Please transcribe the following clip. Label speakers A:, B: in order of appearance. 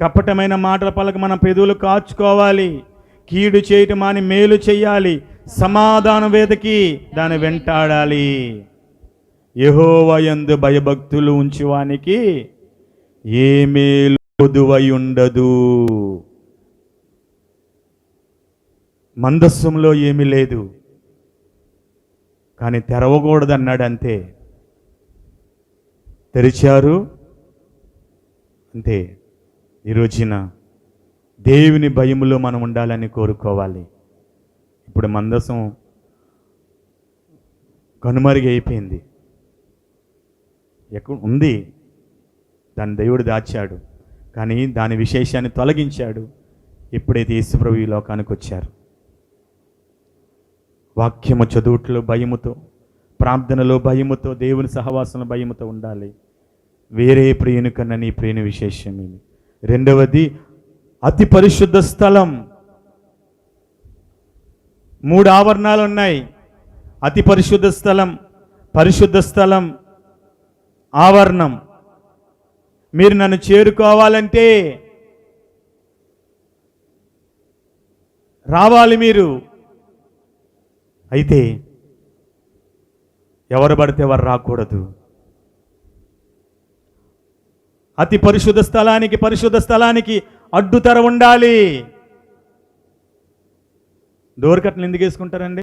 A: కపటమైన మాటల పలక మన పెదవులు కాచుకోవాలి. కీడు చేయటం మాని మేలు చెయ్యాలి. సమాధానం వేదకి దాన్ని వెంటాడాలి. యహోవయందు భయభక్తులు ఉంచువానికి ఏ మేలు ఉండదు. మందస్సంలో ఏమీ లేదు. కానీ తెరవకూడదన్నాడంతే. అంతే తెరిచారు. అంతే ఈ రోజున దేవుని భయములో మనం ఉండాలని కోరుకోవాలి. ఇప్పుడు మందసం కనుమరుగు అయిపోయింది. ఎక్కడ ఉంది? దాన్ని దేవుడు దాచాడు. కానీ దాని విశేషాన్ని తొలగించాడు. ఎప్పుడైతే యేసుప్రభు ఈ లోకానికి వచ్చారు. వాక్యము చదువుట్లో భయముతో ప్రార్థనలో భయముతో దేవుని సహవాసంలో భయముతో ఉండాలి. వేరే ప్రియుని కన్నా నీ ప్రియుని విశేషం ఇది రెండవది అతి పరిశుద్ధ స్థలం. మూడు ఆవరణాలు ఉన్నాయి. అతి పరిశుద్ధ స్థలం పరిశుద్ధ స్థలం ఆవరణం. మీరు నన్ను చేరుకోవాలంటే రావాలి మీరు. అయితే ఎవరు పడితే వారు రాకూడదు. అతి పరిశుద్ధ స్థలానికి పరిశుద్ధ స్థలానికి అడ్డుతర ఉండాలి. డోర్ కట్టలు ఎందుకు వేసుకుంటారండి?